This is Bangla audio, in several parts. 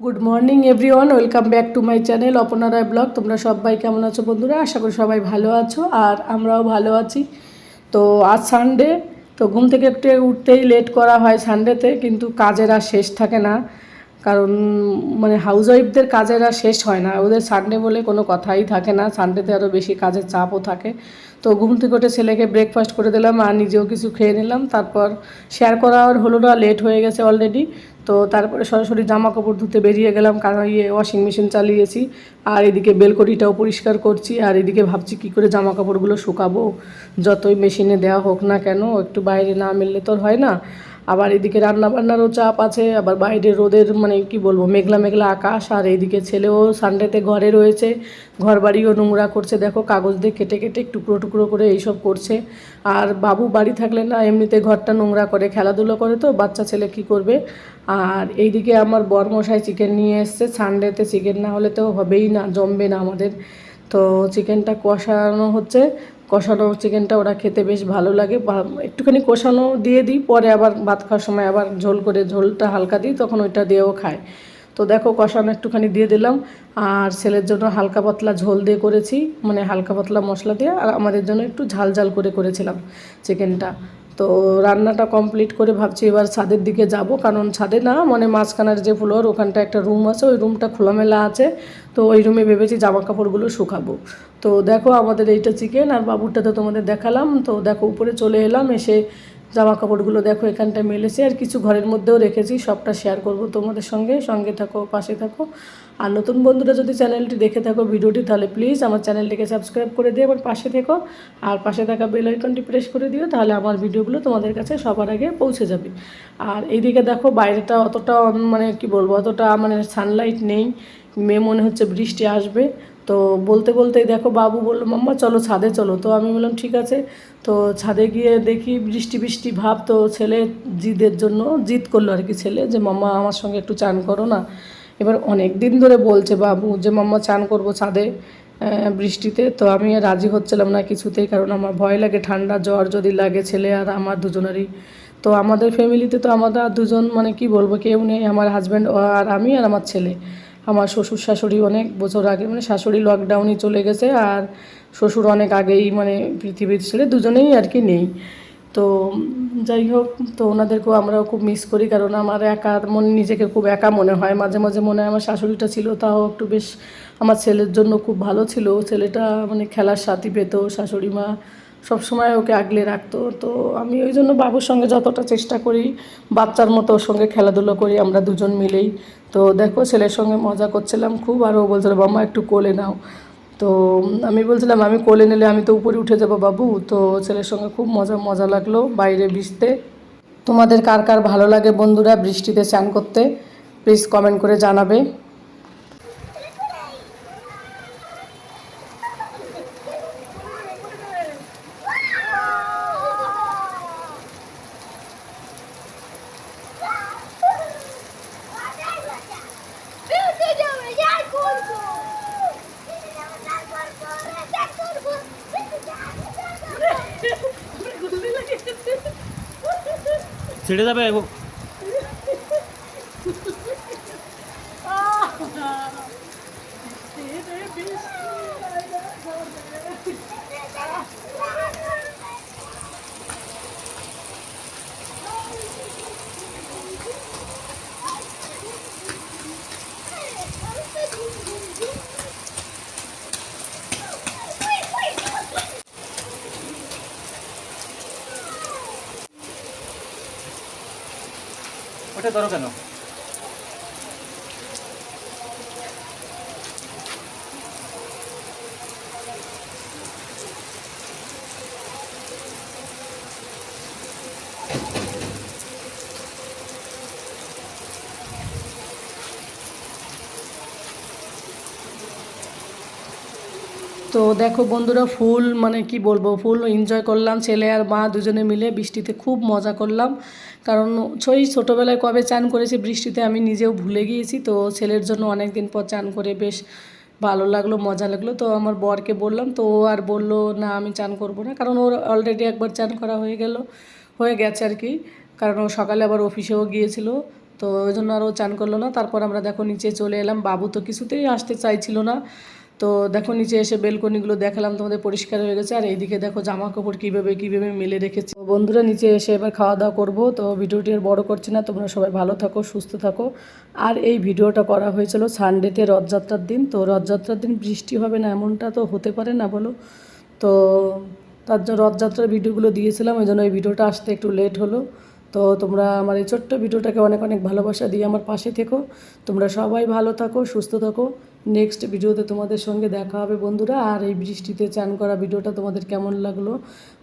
Good morning everyone welcome back to my channel অপনারায় blog তোমরা সবাই কেমন আছো বন্ধুরা? আশা করি সবাই ভালো আছো, আর আমরাও ভালো আছি। তো আজ সানডে তো ঘুম থেকে একটু উঠতেই লেট করা হয় সানডেতে কিন্তু কাজের আর শেষ থাকে না। কারণ মানে হাউস ওয়াইফদের কাজের আর শেষ হয় না। ওদের সানডে বলে কোনো কথাই থাকে না। সানডেতে আরও বেশি কাজের চাপও থাকে। তো ঘুম থেকে উঠে ছেলেকে ব্রেকফাস্ট করে দিলাম আর নিজেও কিছু খেয়ে নিলাম। তারপর শেয়ার করা আর হলো না লেট হয়ে গেছে অলরেডি তো তারপরে সরাসরি জামা কাপড় ধুতে বেরিয়ে গেলাম, কারণ ইয়ে ওয়াশিং মেশিন চালিয়েছি। আর এদিকে বেলকনিটাও পরিষ্কার করছি। আর এদিকে ভাবছি কী করে জামা কাপড়গুলো শুকাবো। যতই মেশিনে দেওয়া হোক না কেন, একটু বাইরে না মিললে তো হয় না। আবার এদিকে রান্না বান্নারও চাপ আছে, আবার বাইরে রোদের মানে কি বলব, মেঘলা মেঘলা আকাশ, আর এইদিকে ছেলেও সানডেতে ঘরে রয়েছে ঘর বাড়িও নোংরা করছে, দেখো কাগজ দিয়ে কেটে কেটে টুকরো টুকরো করে এইসব করছে, আর বাবু বাড়ি থাকলে না এমনিতে ঘরটা নোংরা করে, খেলাধুলো করে তো, বাচ্চা ছেলে কি করবে? আর এইদিকে আমার বরমশাই চিকেন নিয়ে এসছে সানডেতে চিকেন না হলে তো হবেই না, জমবে না আমাদের, তো চিকেনটা কষানো হচ্ছে কষানো চিকেনটা ওরা খেতে বেশ ভালো লাগে। একটুখানি কষানো দিয়ে দিই, পরে আবার ভাত খাওয়ার সময় আবার ঝোল করে ঝোলটা হালকা দিই, তখন ওইটা দিয়েও খায়। তো দেখো কষানো একটুখানি দিয়ে দিলাম। আর ছেলের জন্য হালকা পাতলা ঝোল দিয়ে করেছি মানে হালকা পাতলা মশলা দিয়ে, আর আমাদের জন্য একটু ঝাল ঝাল করে করেছিলাম চিকেনটা। তো রান্নাটা কমপ্লিট করে ভাবছি এবার ছাদের দিকে যাব, কারণ ছাদে না মানে মাঝখানের যে ফ্লোর ওখানটা একটা রুম আছে, ওই রুমটা খোলামেলা আছে, তো ওই রুমে ভেবেছি জামা কাপড়গুলো শুকাবো। তো দেখো আমাদের এইটা চিকেন আর বাবুরটা তো তোমাদের দেখালাম, তো দেখো উপরে চলে এলাম, এসে জামা কাপড়গুলো দেখো এখানটায় মেলেছে। আর কিছু ঘরের মধ্যেও রেখেছি, সবটা শেয়ার করব তোমাদের সঙ্গে। সঙ্গে থাকো, পাশে থাকো। আর নতুন বন্ধুরা যদি চ্যানেলটি দেখে থাকো ভিডিওটি, তাহলে প্লিজ আমার চ্যানেলটিকে সাবস্ক্রাইব করে দিও আমার পাশে থেকো। আর পাশে থাকা বেল আইকনটি প্রেস করে দিও, তাহলে আমার ভিডিওগুলো তোমাদের কাছে সবার আগে পৌঁছে যাবে। আর এইদিকে দেখো, বাইরেটা অতটা মানে কি বলব, অতটা মানে সানলাইট নেই। মেয়ে মনে হচ্ছে বৃষ্টি আসবে। তো বলতে বলতে দেখো বাবু বলল, মাম্মা, চলো ছাদে চলো। তো আমি বললাম, ঠিক আছে। তো ছাদে গিয়ে দেখি বৃষ্টি বৃষ্টি ভাব, তো ছেলে জিদের জন্য, জিদ করল আর কি ছেলে যে, মাম্মা, আমার সঙ্গে একটু চান করো না। এবার অনেক দিন ধরে বলছে বাবু যে, মাম্মা, চান করব ছাদে বৃষ্টিতে। তো আমি রাজি হচ্ছিলাম না কিছুতেই, কারণ আমার ভয় লাগে, ঠান্ডা জ্বর যদি লাগে ছেলে আর আমার দুজনেরই। তো আমাদের ফ্যামিলিতে তো আমরা দুজন মানে কি বলব, কেউ নেই, আমার হাজব্যান্ড আর আমি আর আমার ছেলে। আমার শ্বশুর শাশুড়ি অনেক বছর আগে মানে শাশুড়ি লকডাউনে চলে গেছে আর শ্বশুর অনেক আগেই মানে পৃথিবীর ছেলে, দুজনেই আর কি নেই। তো যাই হোক, তো ওনাদেরকেও আমরাও খুব মিস করি কারণ আমার একা মনে, নিজেকে খুব একা মনে হয়। মাঝে মাঝে মনে হয় আমার শাশুড়িটা ছিল, তাও একটু বেশ আমার ছেলের জন্য খুব ভালো ছিল। ছেলেটা মানে খেলার সাথী পেত শাশুড়ি মা সবসময় ওকে আগলে রাখতো। তো আমি ওই জন্য বাবুর সঙ্গে যতটা চেষ্টা করি, বাচ্চার মতো ওর সঙ্গে খেলাধুলো করি, আমরা দুজন মিলেই। তো দেখো, ছেলের সঙ্গে মজা করছিলাম খুব, আর ও বলছিল বাবা একটু কোলে নাও। তো আমি বলছিলাম, আমি কোলে নিলে আমি তো উপরে উঠে যাব বাবু। তো ছেলের সঙ্গে খুব মজা মজা লাগল, বাইরে ভিজতে। তোমাদের কার কার ভালো লাগে বন্ধুরা বৃষ্টিতে স্নান করতে প্লিজ কমেন্ট করে জানাবে বেরোতে যাবে, যাই করব। যাই করব, যাই করব। ছেড়ে যাবে ও- ওটা ধরো কেন? তো দেখো বন্ধুরা, ফুল মানে কি বলব? ফুল এনজয় করলাম, ছেলে আর মা দুজনে মিলে বৃষ্টিতে খুব মজা করলাম। কারণ ছই ছোটোবেলায় কবে চান করেছি বৃষ্টিতে আমি নিজেও ভুলে গিয়েছি। তো ছেলের জন্য অনেক দিন পর চান করে বেশ ভালো লাগল, মজা লাগল। তো আমার বরকে বললাম, তো ও আর বলল, না, আমি চান করব না। কারণ ওর অলরেডি একবার চান করা হয়ে গেল, হয়ে গেছে আর কি। কারণ ও সকালে আবার অফিসেও গিয়েছিল, তো ওই জন্য আর ও চান করল না। তারপর আমরা দেখো নিচে চলে এলাম। বাবু তো কিছুতেই আসতে চাইছিল না। তো দেখো নিচে এসে বেলকনিগুলো দেখালাম, তোমাদের পরিষ্কার হয়ে গেছে। আর এইদিকে দেখো জামা কাপড় কীভাবে কীভাবে মেলে রেখেছে। বন্ধুরা, নিচে এসে এবার খাওয়া দাওয়া করব। তো ভিডিওটি আর বড় করছি না, তোমরা সবাই ভালো থাকো, সুস্থ থাকো। আর এই ভিডিওটা করা হয়েছিল সানডেতে রথযাত্রার দিন। তো রথযাত্রার দিন বৃষ্টি হবে না এমনটা তো হতে পারে না বলো। তো তার জন্য রথযাত্রার ভিডিওগুলো দিয়েছিলাম, ওই জন্য এই ভিডিওটা আসতে একটু লেট হলো। তো তোমরা আমার এই ছোট্ট ভিডিওটাকে অনেক অনেক ভালোবাসা দিয়ে আমার পাশে থেকো। তোমরা সবাই ভালো থাকো, সুস্থ থাকো। নেক্সট ভিডিওতে তোমাদের সঙ্গে দেখা হবে বন্ধুরা। আর এই বৃষ্টিতে চান করা ভিডিওটা তোমাদের কেমন লাগল?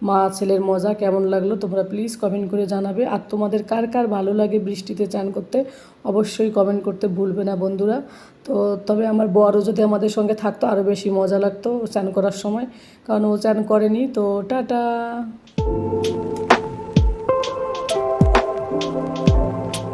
মা ছেলের মজা কেমন লাগল? তোমরা প্লিজ কমেন্ট করে জানাবে। আর তোমাদের কার কার ভালো লাগে বৃষ্টিতে চান করতে? অবশ্যই কমেন্ট করতে ভুলবে না বন্ধুরা। তো তবে আমার বড়ও যদি আমাদের সঙ্গে থাকতো আরও বেশি মজা লাগতো চান করার সময়। কারণ ও চান করেনি। তো টাটা! Thank you.